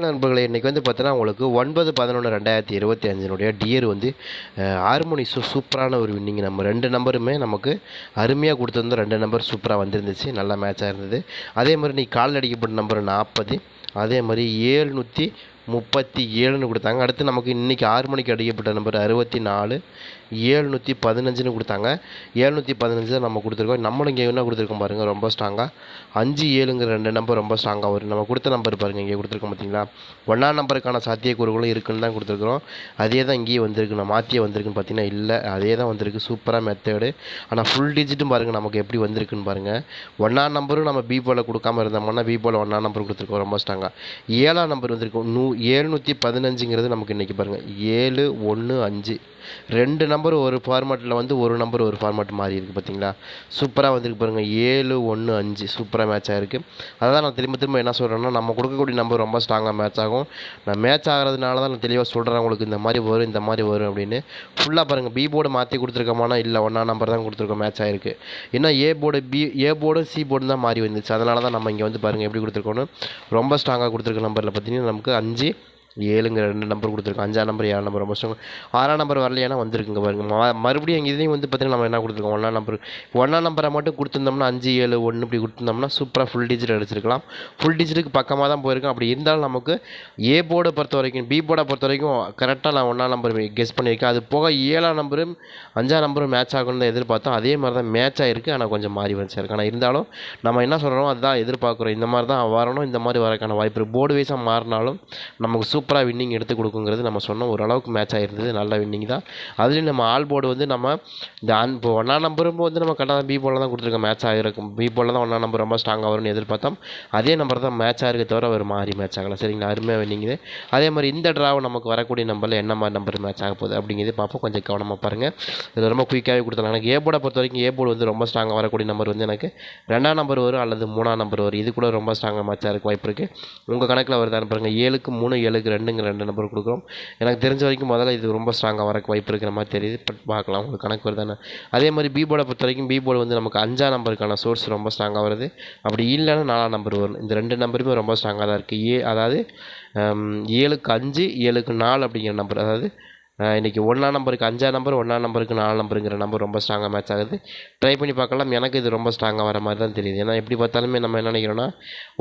நண்பர்களே இன்றைக்கி வந்து பார்த்தோன்னா உங்களுக்கு ஒன்பது பதினொன்று ரெண்டாயிரத்தி இருபத்தி அஞ்சினுடைய டியர் வந்து ஹார்மோனி சூ சூப்பரான ஒரு வின்னிங் நம்ம ரெண்டு நம்பருமே நமக்கு அருமையாக கொடுத்துருந்தோம். ரெண்டு நம்பர் சூப்பராக வந்துருந்துச்சு நல்ல மேட்சாக இருந்தது. அதே மாதிரி நீ கால் அடிக்கப்பட்ட நம்பர் நாற்பது அதே மாதிரி ஏழ்நூற்றி முப்பத்தி ஏழுன்னு கொடுத்தாங்க. அடுத்து நமக்கு இன்றைக்கி ஆறு மணிக்கு அடிக்கப்பட்ட நம்பர் அறுபத்தி நாலு ஏழ்நூற்றி பதினஞ்சுன்னு கொடுத்தாங்க. ஏழ்நூற்றி பதினஞ்சு தான் நம்ம கொடுத்துருக்கோம். நம்மளும் இங்கே என்ன கொடுத்துருக்கோம் பாருங்கள் ரொம்ப ஸ்ட்ராங்காக அஞ்சு ஏழுங்கிற ரெண்டு நம்பர் ரொம்ப ஸ்ட்ராங்காக வரும் நம்ம கொடுத்த நம்பர் பாருங்கள் இங்கே கொடுத்துருக்கோம் பார்த்தீங்களா ஒன்றாம் நம்பருக்கான சாத்தியக்கூறுகளும் இருக்குன்னு தான் கொடுத்துருக்குறோம். அதே தான் இங்கேயே வந்திருக்கு நான் மாற்றியே வந்திருக்குன்னு பார்த்தீங்கன்னா இல்லை அதே தான் வந்திருக்கு. சூப்பராக மெத்தேடு ஆனால் ஃபுல் டிஜிட்டும் பாருங்கள் நமக்கு எப்படி வந்திருக்குன்னு பாருங்கள் ஒன்றாம் நம்பரும் நம்ம பி போல் கொடுக்காம இருந்தோம்னா பி ஒன்றாம் நம்பர் கொடுத்துருக்கோம் ரொம்ப ஸ்ட்ராங்காக ஏழாம் நம்பர் வந்திருக்கோம் நூ ஏழ்நூற்றி பதினஞ்சுங்கிறது நமக்கு இன்றைக்கி பாருங்கள் ஏழு ஒன்று அஞ்சு. ரெண்டு நம்பர் ஒரு ஃபார்மேட்டில் வந்து ஒரு நம்பர் ஒரு ஃபார்மேட் மாறி இருக்குது பார்த்தீங்களா சூப்பராக வந்திருக்கு பாருங்கள் ஏழு ஒன்று அஞ்சு. சூப்பராக மேட்ச் ஆகிருக்கு அதான் நான் திரும்ப திரும்ப என்ன சொல்கிறேன்னா நம்ம கொடுக்கக்கூடிய நம்பர் ரொம்ப ஸ்ட்ராங்காக மேட்ச் ஆகும். நான் மேட்ச் ஆகிறதுனால தான் நான் தெளிவாக சொல்கிறேன் உங்களுக்கு இந்த மாதிரி வரும் இந்த மாதிரி வரும் அப்படின்னு. ஃபுல்லாக பாருங்கள் பி போர்டு மாற்றி கொடுத்துருக்கோமானா இல்லை ஒன்றா நம்பர் தான் கொடுத்துருக்கோம் மேட்ச் ஆகிருக்கு ஏன்னா ஏ போர்டு பி ஏ போர்டும் சி போர்டும் தான் மாறி வந்துச்சு. அதனால தான் நம்ம இங்கே வந்து பாருங்கள் எப்படி கொடுத்துருக்கோன்னு ரொம்ப ஸ்ட்ராங்காக கொடுத்துருக்க நம்பரில் பார்த்தீங்கன்னா நமக்கு அஞ்சு ஏழுங்கிற ரெண்டு நம்பர் கொடுத்துருக்கோம் அஞ்சாம் நம்பர் ஏழாம் நம்பர் ரொம்ப ஸ்ட்ராங் ஆறாம் நம்பர் வரலையானா வந்திருக்குங்க பாருங்க. ம- மறுபடியும் எங்கள் இதுலேயும் வந்து பார்த்தீங்கன்னா நம்ம என்ன கொடுத்துருக்கோம்? ஒன்றாம் நம்பர் ஒன்றாம் நம்பரை மட்டும் கொடுத்துருந்தோம்னா அஞ்சு ஏழு ஒன்று இப்படி கொடுத்துருந்தோம்னா சூப்பராக ஃபுல் டிஜிட் அடிச்சிருக்கலாம். ஃபுல் டிஜிட்டுக்கு பக்கமாக தான் போயிருக்கோம். அப்படி இருந்தாலும் நமக்கு ஏ போர்டை பொறுத்த வரைக்கும் பி போர்டை பொறுத்த வரைக்கும் கரெக்டாக நான் ஒன்றாம் நம்பர் கெஸ் பண்ணியிருக்கேன். அது போக ஏழாம் நம்பரும் அஞ்சாம் நம்பரும் மேட்ச் ஆகணும்னு தான் எதிர்பார்த்தோம். அதே மாதிரி தான் மேட்ச் ஆகிருக்கு ஆனால் கொஞ்சம் மாறி வந்துச்சு. ஆனால் இருந்தாலும் நம்ம என்ன சொல்கிறோம் அதுதான் எதிர்பார்க்குறோம். இந்த மாதிரி தான் வரணும். இந்த மாதிரி வரக்கான வாய்ப்பு இருக்குது போர்டு வைஸாக மாறினாலும் நமக்கு சூப்பராக வின்னிங் எடுத்து கொடுக்குங்கிறது நம்ம சொன்னோம் ஓரளவுக்கு மேட்ச் ஆகிருந்தது நல்ல வின்னிங் தான். அதுலேயும் நம்ம ஆல் போர்டு வந்து நம்ம இந்த அன் இப்போ ஒன்றா நம்பரும் வந்து நம்ம கரெக்டாக பி போலில் தான் கொடுத்துருக்கோம். மேட்ச் ஆகிருக்கும் பி போலில் தான் ஒன்றா நம்பர் ரொம்ப ஸ்ட்ராங்காக வரும்னு எதிர்பார்த்தோம். அதே நம்பர் தான் மேட்ச் ஆகிருக்க தவிர ஒரு மாறி மேட்ச் ஆகலை. சரிங்களா? அருமையாக வின்னிங்குது அதே மாதிரி இந்த ட்ராவை நமக்கு வரக்கூடிய நம்பரில் என்ன மாதிரி நம்பர் மேட்ச் ஆக போகுது அப்படிங்கிறது பார்ப்போம். கொஞ்சம் கவனமாக பாருங்கள் இது ரொம்ப குயிக்காகவே கொடுத்துருலாம் எனக்கு ஏ போர்டை பொறுத்த வரைக்கும் ஏ போர்டு வந்து ரொம்ப ஸ்ட்ராங்காக வரக்கூடிய நம்பர் வந்து எனக்கு ரெண்டாம் நம்பர் வரும் அல்லது மூணாம் நம்பர் வரும். இது கூட ரொம்ப ஸ்ட்ராங்காக மேட்சாக இருக்க வாய்ப்பு இருக்குது உங்கள் கணக்கில் வருதான்னு பாருங்கள் ஏழுக்கு மூணு ஏழுக்கு ரெண்டுங்க ரெண்டு நம்பர் கொடுக்குறோம். எனக்கு தெரிஞ்ச வரைக்கும் முதல்ல இது ரொம்ப ஸ்ட்ராங்காக வரக்கு வாய்ப்பு இருக்கிற மாதிரி தெரியுது. பட் பார்க்கலாம் உங்களுக்கு கணக்கு வருதானே அதே மாதிரி பி போர்டை பொறுத்த வரைக்கும் பி போர்டு வந்து நமக்கு அஞ்சாம் நம்பருக்கான சோர்ஸ் ரொம்ப ஸ்ட்ராங்காக வருது. அப்படி இல்லைன்னா நாலாம் நம்பர் வரும். இந்த ரெண்டு நம்பருமே ரொம்ப ஸ்ட்ராங்காக தான் இருக்குது ஏ அதாவது ஏழுக்கு அஞ்சு ஏழுக்கு நாலு அப்படிங்கிற நம்பர். அதாவது இன்றைக்கி இன்னைக்கு ஒன்றாம் நம்பருக்கு அஞ்சாம் நம்பர் ஒன்றாம் நம்பருக்கு நாலு நம்பருங்கிற நம்பர் ரொம்ப ஸ்ட்ராங்காக மேட்ச் ஆகுது. ட்ரை பண்ணி பார்க்கலாம். எனக்கு இது ரொம்ப ஸ்ட்ராங்காக வர மாதிரி தான் தெரியுது. ஏன்னா எப்படி பார்த்தாலுமே நம்ம என்ன நினைக்கிறோன்னா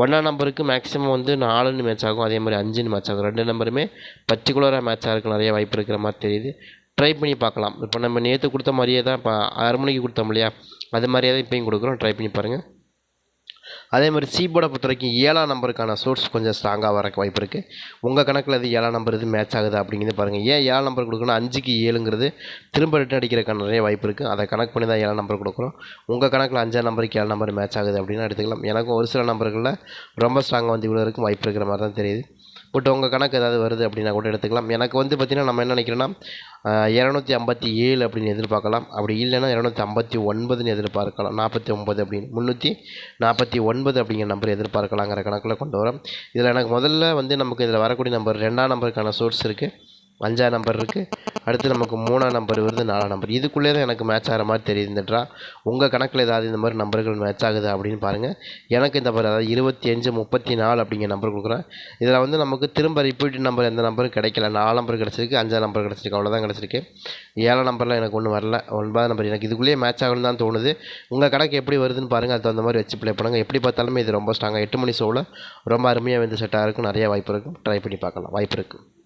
ஒன்றாம் நம்பருக்கு மேக்ஸிமம் வந்து நாலுன்னு மேட்ச் ஆகும். அதே மாதிரி அஞ்சுன்னு மேட்ச் ஆகும். ரெண்டு நம்பருமே பர்டிகுலராக மேட்ச் ஆகிறதுக்கு நிறைய வாய்ப்பு இருக்கிற மாதிரி தெரியுது. ட்ரை பண்ணி பார்க்கலாம். இப்போ நம்ம நேற்று கொடுத்த மாதிரியே தான் இப்போ ஆறு மணிக்கு கொடுத்தோம் இல்லையா? அது மாதிரியே தான் இப்போயும் கொடுக்குறோம். ட்ரை பண்ணி பாருங்கள் அதே மாதிரி சீபோர்டை பொறுத்த வரைக்கும் ஏழாம் நம்பருக்கான சோர்ஸ் கொஞ்சம் ஸ்ட்ராங்காக வரக்கு வாய்ப்பு இருக்குது உங்கள் கணக்கில் இது ஏழாம் நம்பர் இது மேட்ச் ஆகுது அப்படிங்கிறது பாருங்கள் ஏன் ஏழாம் நம்பர் கொடுக்கணும் அஞ்சுக்கு ஏழுங்கிறது திரும்ப ரிட்டன் அடிக்கிறதுக்கான நிறைய வாய்ப்பு இருக்குது அதை கணக்கு பண்ணி தான் ஏழாம் நம்பர் கொடுக்குறோம். உங்கள் கணக்கில் அஞ்சாம் நம்பருக்கு ஏழு நம்பர் மேட்ச் ஆகுது அப்படின்னு எடுத்துக்கலாம். எனக்கும் ஒரு சில நம்பர்களில் ரொம்ப ஸ்ட்ராங்காக வந்து இவ்வளோ இருக்கும் வாய்ப்பு இருக்கிற மாதிரி தான் தெரியுது. பட் உங்கள் கணக்கு ஏதாவது வருது அப்படின்னா கூட எடுத்துக்கலாம். எனக்கு வந்து பார்த்திங்கன்னா நம்ம என்ன நினைக்கிறோன்னா இரநூத்தி ஐம்பத்தி ஏழு அப்படின்னு எதிர்பார்க்கலாம். அப்படி இல்லைன்னா இரநூத்தி ஐம்பத்தி ஒன்பதுன்னு எதிர்பார்க்கலாம். நாற்பத்தி ஒம்பது அப்படின்னு. முந்நூற்றி நாற்பத்தி ஒன்பது அப்படிங்கிற நம்பர் எதிர்பார்க்கலாங்கிற கணக்கில் கொண்டு வரோம். இதில் எனக்கு முதல்ல வந்து நமக்கு இதில் வரக்கூடிய நம்பர் ரெண்டாம் நம்பருக்கான சோர்ஸ் இருக்குது அஞ்சாம் நம்பர் இருக்குது அடுத்து நமக்கு மூணாம் நம்பர் வருது நாலாம் நம்பர் இதுக்குள்ளே தான் எனக்கு மேட்ச் ஆகிற மாதிரி தெரியுது உங்கள் கணக்கில் ஏதாவது இந்த மாதிரி நம்பர்கள் மேட்ச் ஆகுது அப்படின்னு பாருங்கள் எனக்கு இந்த நம்பர் அதாவது இருபத்தி அஞ்சு முப்பத்தி நாலு அப்படிங்கிற நம்பர் கொடுக்குறேன். இதில் வந்து நமக்கு திரும்ப ரிப்பீட் நம்பர் எந்த நம்பரும் கிடைக்கல. நாலு நம்பர் கிடச்சிருக்கு அஞ்சாம் நம்பர் கிடச்சிருக்கு அவ்வளோதான் கிடச்சிருக்கு. ஏழாம் நம்பரில் எனக்கு ஒன்றும் வரல. ஒன்பதாம் நம்பர் எனக்கு இதுக்குள்ளேயே மேட்ச் ஆகணும்னு தான் தோணுது. உங்கள் கணக்கு எப்படி வருதுன்னு பாருங்கள் அது தகுந்த மாதிரி வச்சு ப்ளே பண்ணுங்கள் எப்படி பார்த்தாலுமே இது ரொம்ப ஸ்ட்ராங்காக எட்டு மணி ஷோவில் ரொம்ப அருமையாக வந்து செட்டாக இருக்கும் நிறைய வாய்ப்பு இருக்கும் ட்ரை பண்ணி பார்க்கலாம். வாய்ப்பு இருக்குது